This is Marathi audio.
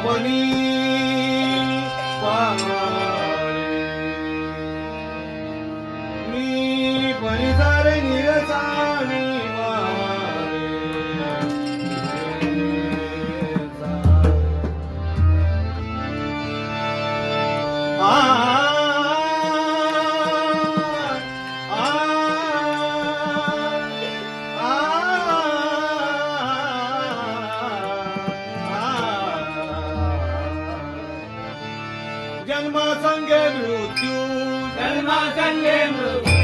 मपनी पारे मी परिसारे निरसा जन्म संगे मृत्यू जन्म संगे मृत्यू